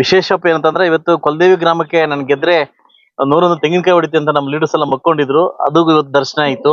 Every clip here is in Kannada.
ವಿಶೇಷಪ್ಪ ಏನಂತಂದ್ರೆ ಇವತ್ತು ಕೊಲ್ದೇವಿ ಗ್ರಾಮಕ್ಕೆ ನನ್ ಗೆದ್ರೆ ನೂರೊಂದು ತೆಂಗಿನಕಾಯಿ ಹೊಡಿತಿ ಅಂತ ನಮ್ಮ ಲೀಡರ್ಸ್ ಎಲ್ಲ ಮಕ್ಕೊಂಡಿದ್ರು. ಅದು ಇವತ್ತು ದರ್ಶನ ಆಯ್ತು.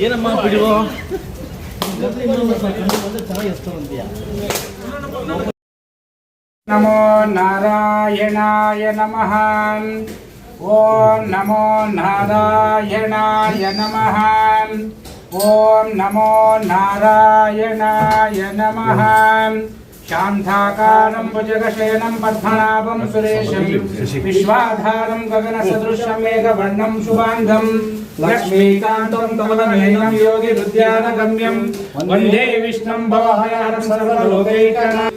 ಏನಮ್ಮ ಬಿಡುವ ನಮೋ ನಾರಾಯಣಾಯ ನಮಃ ಓಂ ನಮೋ ನಾರಾಯಣಾಯ ನಮಃ ಓಂ ನಮೋ ನಾರಾಯಣಾಯ ನಮಃ शान्ताकारं भुजगशयनं पद्मनाभं सुरेशं विश्वाधारं गगनसदृशं मेघवर्णं शुभाङ्गं लक्ष्मीकान्तं कमलमेनं योगिरुद्यानगम्यं वंदे विष्णुं भवहयहरं सर्वलोकैकनाम्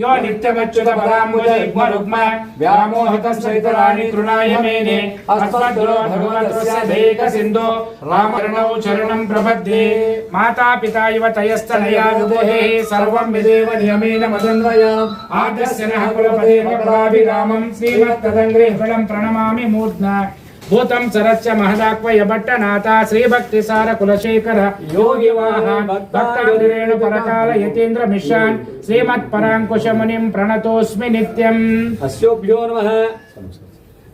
यो नित्यमच्युतपदाम्बुजयुग्मरुग्म व्यामोहितसहितराणि तृणाय मेने अस्मद्गुरो भगवतस्य दैकसिन्धो रामरणौ चरणं प्रपद्ये माता पिता इव तयस्तनया विदेहे सर्वं विदेव नियमेन मदन्वय आद्यस्य नः कुलपदे पदाभिरामं श्रीमत्तदङ्ग्रे फलं प्रणमामि मूर्ध्ना भूतम सरस्य महदाक्वय भक्ति सार कुलशेखर योगी वाहन भक्त भक्तान्दिरेण परकाल यतीन्द्र मिश्रान् श्रीमत्पराङ्कुशमुनिं प्रणतोऽस्मि नित्यम्। अस्योभ्यो नमः।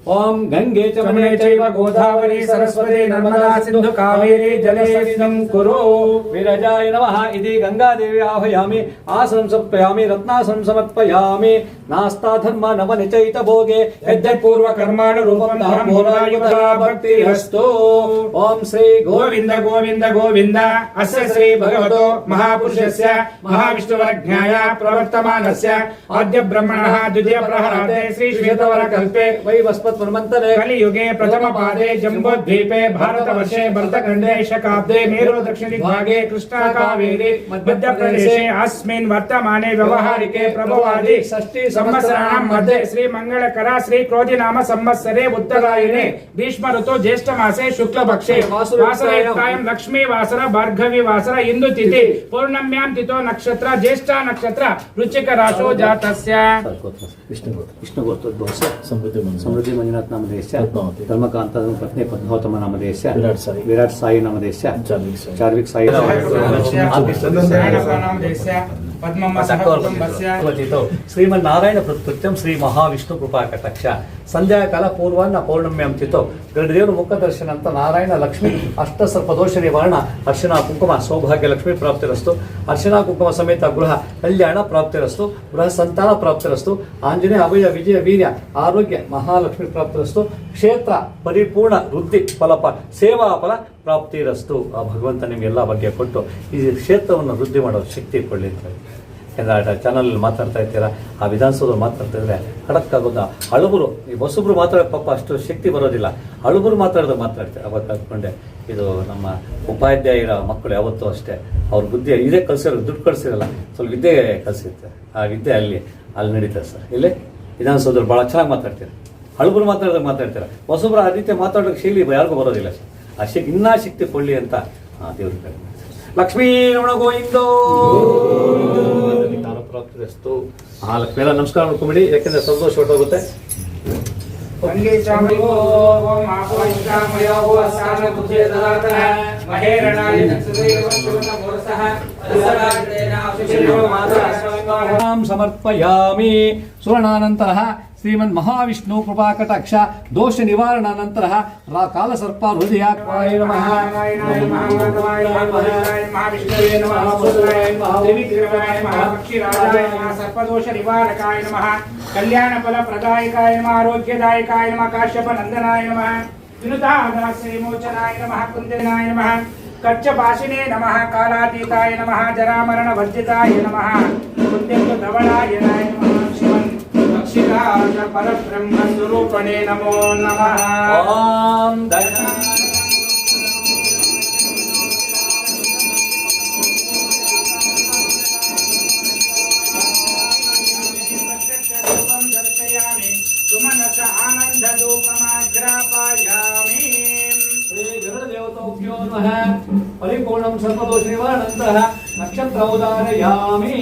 ओम गंगे चमने चैव गोदावरी सरस्वती नर्मदा सिंधु कावेरी जले जलेस्मिन् कुरु। विरजाय नमः इति गंगा देवी आह्वयामि आसनं सप्तयामि रत्नासनं समर्पयामि। नास्ता धर्म नव निचैत भोगे यद्य पूर्व कर्माण रूपं धर्म होरायुधा भक्ति हस्तो ओम श्री गोविंद गोविंद गोविंद अस्य श्री भगवतो महापुरुषस्य महाविष्णुवरज्ञाय प्रवर्तमानस्य आद्य ब्रह्मणः द्वितीय प्रहरते श्री श्वेतवर कल्पे वै वस्पत पूर्वोत्तरमन्तरे कलियुगे प्रथमपादे जम्बोद्वीपे भारतवर्षे वर्तखण्डे शकाब्दे मेरो दक्षिणभागे कृष्णाकावेरे मध्यप्रदेशे अस्मिन् वर्तमाने व्यवहारिके प्रभवादि षष्टि संवत्सराणां मध्ये क्रोधि श्रीक्रोधिनाम संवत्सरे उत्तरायणे ग्रीष्म ऋतु ज्येष्ठमासे शुक्लपक्षे वासरयुक्तायं लक्ष्मीवासर भार्गवीवासर इन्दुतिथि पौर्णम्यां तिथो नक्षत्र ज्येष्ठा नक्षत्र वृश्चिकराशो जातस्य। विष्णुगोत्र। विष्णुगोत्र। समृद्धि ಮಂಜುನಾಥ್ ನಾಮದೇಶ ಧರ್ಮಕಾಂತ ಪತ್ನಿ ಪದ್ಮಾವತಮ್ಮ ನಾಮದೇಶ ವಿರಾಟ್ ಸಾಯಿ. ನಾಮದೇಶ ಚಾರ್ವಿಕ್ ಸಾಯಿ. ಶ್ರೀಮನ್ನಾರಾಯಣ ಪ್ರತ್ಯಂ ಶ್ರೀ ಮಹಾವಿಷ್ಣು ಕೃಪಾಕಟಾಕ್ಷ. ಸಂಧ್ಯಾಕಾಲ ಪೂರ್ವಾನ್ನ ಪೌರ್ಣಮ್ಯಾಂ ಚಿತೋ ಗರುಡದೇವರ ಮುಖ ದರ್ಶನ ಅಂತ ನಾರಾಯಣ, ಲಕ್ಷ್ಮಿ, ಅಷ್ಟ ಸರ್ಪದೋಷ ನಿವಾರಣ, ಅರ್ಶನ, ಕುಂಕುಮ, ಸೌಭಾಗ್ಯ, ಲಕ್ಷ್ಮಿ ಪ್ರಾಪ್ತಿರಸ್ತು ಅರ್ಶನ, ಕುಂಕುಮ ಸಮೇತ ಗೃಹ, ಕಲ್ಯಾಣ ಪ್ರಾಪ್ತಿರಸ್ತು ಗೃಹ ಸಂತಾನ ಪ್ರಾಪ್ತಿರಸ್ತು ಆಂಜನೇಯ, ಅಭಯ, ವಿಜಯ, ವೀರ್ಯ, ಆರೋಗ್ಯ, ಮಹಾಲಕ್ಷ್ಮಿ ಪ್ರಾಪ್ತಿರಸ್ತು ಕ್ಷೇತ್ರ, ಪರಿಪೂರ್ಣ ವೃದ್ಧಿ ಫಲಪ, ಸೇವಾ, ಫಲ ಪ್ರಾಪ್ತಿರಸ್ತು ಆ ಭಗವಂತ ನಿಮಗೆಲ್ಲ ಬಗ್ಗೆ ಕೊಟ್ಟು ಈ ಕ್ಷೇತ್ರವನ್ನು ವೃದ್ಧಿ ಮಾಡೋ ಶಕ್ತಿ ಕೊಡಲಿ ಅಂತ ಹೇಳಿ ಯಾಕಂದರೆ ಚಾನಲ್ ಮಾತಾಡ್ತಾ ಇರ್ತೀರಾ ಆ ವಿಧಾನಸೌಧ ಮಾತಾಡ್ತಾ ಇದ್ರೆ ಖಡಕ್ ಆಗೋದ? ಹಳುಬರು, ಈ ಹೊಸಬ್ರು ಮಾತಾಡೋ ಪಾಪ ಅಷ್ಟು ಶಕ್ತಿ ಬರೋದಿಲ್ಲ. ಹಳುಬರು ಮಾತಾಡೋದು ಮಾತಾಡ್ತಾರೆ. ಅವಾಗ ಕಲ್ತ್ಕೊಂಡೆ, ಇದು ನಮ್ಮ ಉಪಾಧ್ಯಾಯರ ಮಕ್ಕಳು ಯಾವತ್ತೂ ಅಷ್ಟೇ. ಅವ್ರ ಬುದ್ಧಿ ಇದೇ ಕಲ್ಸಿರೋ ದುಡ್ಡು ಕಳ್ಸಿರಲ್ಲ. ಸ್ವಲ್ಪ ವಿದ್ಯೆ ಕಲಿಸಿರ್ತಾರೆ. ಆ ವಿದ್ಯೆ ಅಲ್ಲಿ ಅಲ್ಲಿ ನಡೀತಾರೆ ಸರ್. ಇಲ್ಲಿ ವಿಧಾನಸೌಧದಲ್ಲಿ ಭಾಳ ಚೆನ್ನಾಗಿ ಮಾತಾಡ್ತೀರಾ. ಹಳಬರು ಮಾತಾಡಿದಾಗ ಮಾತಾಡ್ತಾರೆ. ಹೊಸಬ್ರು ಆ ರೀತಿ ಮಾತಾಡೋಕೆ ಶೈಲಿ ಯಾರಿಗೂ ಬರೋದಿಲ್ಲ ಸರ್. ಆ ಶಕ್ತಿ, ಇನ್ನೂ ಶಕ್ತಿ ಕೊಳ್ಳಿ ಅಂತ ದೇವ್ರ ಲಕ್ಷ್ಮೀ ರಮಣ ಗೋವಿಂದೋ. ಪ್ರಾಪ್ತಿರಸ್ತು ಮೇಲೆ ನಮಸ್ಕಾರ ಮಾಡ್ಕೊಂಬಿಡಿ. ಯಾಕೆಂದ್ರೆ ಸಂತೋಷ ಹೊರಟೋಗುತ್ತೆ. ಸಮರ್ಪಯಾಮಿ. ಸುವರ್ಣಾನಂತರ श्रीमन्महाविष्णुकृपाकटाक्ष दोषनिवारणानन्तरः कालसर्प हृदयात्माय नमः सर्पदोषनिवारकाय नमः कल्याणफलप्रदायकाय नमः आरोग्यदायकाय नमः काश्यपनन्दनाय नम विनुताहदाश्रीमोचनाय नम कुन्देनाय नम कच्छभाषिणे नम कालातीताय नमः जरामरणवर्जिताय नमः कुन्देन्दुधवणाय नम कृष्ण पर ब्रह्म स्वरूपणे नमो नमः। ओम परिपूर्णं सर्वदोष निवारणन्तः नक्षत्रमुदारयामि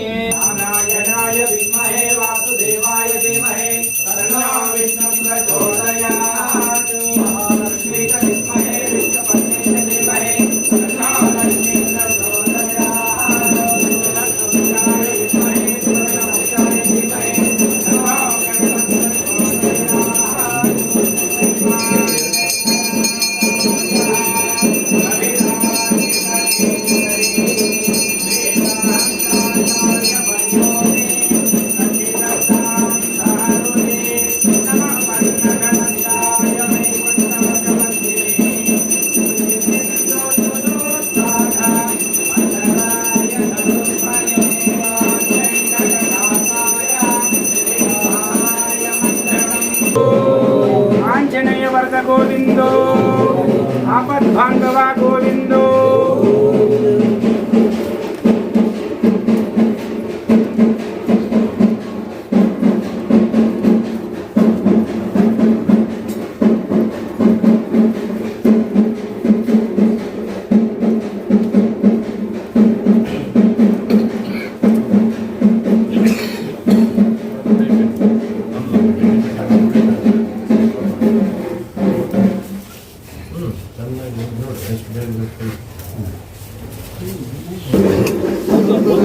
గోవిందో. ఆపద్ బాంధవా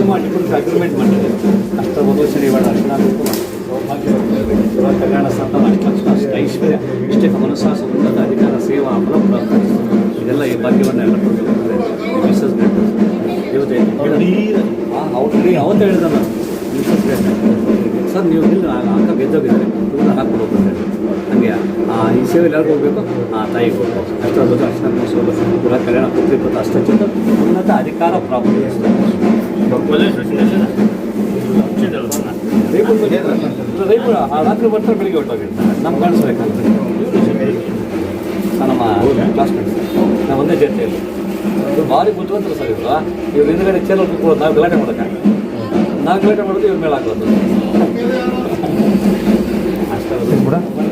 ಮಾಡಿಕೊಂಡು ಅಗ್ರಿಮೆಂಟ್ ಮಾಡಿದೆ ಅಷ್ಟ ಐಶ್ವರ್ಯ ಇಷ್ಟೇ ಉನ್ನತ ಅಧಿಕಾರ ಸೇವಾ ಫಲ ಇದೆಲ್ಲ ಈ ಭಾಗ್ಯವನ್ನು ಎಲ್ಲ ಅವ್ರು ಅವತ್ತು ಹೇಳಿದ ನಾನು ಮಿಸಸ್ ಗ್ರೇಟ್ ಸರ್ ನೀವು ಇಲ್ಲ ಆಗ ಗೆದ್ದೋಗಿದ್ದಾರೆ ಅಂತ ಹಂಗೆ ಆ, ಈ ಸೇವೆ ಎಲ್ಲರಿಗೂ ಹೋಗ್ಬೇಕು. ಆ ತಾಯಿಗೆ ಹೋಗ್ಬೇಕು ಅದು ಅರ್ಶನ ಸೌಲಭ್ಯ ಕೂಡ ಕಲ್ಯಾಣ ಪುತ್ರಿಪುತ್ರ ಚಿಂತ ಉನ್ನತ ಅಧಿಕಾರ ಪ್ರಾಪ್ತಿ ರೈಪುರ ಆ ರಾತ್ರಿ ಬರ್ತಾರೆ ಬೆಳಿಗ್ಗೆ ಹೊಟ್ಟೋಗಿರ್ತಾರೆ ನಮ್ಗೆ ಕಾಣಿಸ್ಬೇಕಂತ ನಮ್ಮ ಕ್ಲಾಸ್ಮೇಟ್ಸ್ ನಾವು ಒಂದೇ ಜೊತೆಯಲ್ಲಿ ಭಾರಿ ಬುದ್ಧಿವಂತರು ಸರ್ ಇವರು. ಇವ್ರು ಹಿಂದ್ಗಡೆ ಚೇರ್ ಕೂತ್ಕೊಳ್ಳೋದು ನಾವು ಗಲಾಟೆ ಮಾಡೋಕ್ಕೆ ನಾವು ಗಲಾಟೆ ಮಾಡೋದು ಇವ್ರ ಮೇಲೆ ಹಾಕೋದು. obra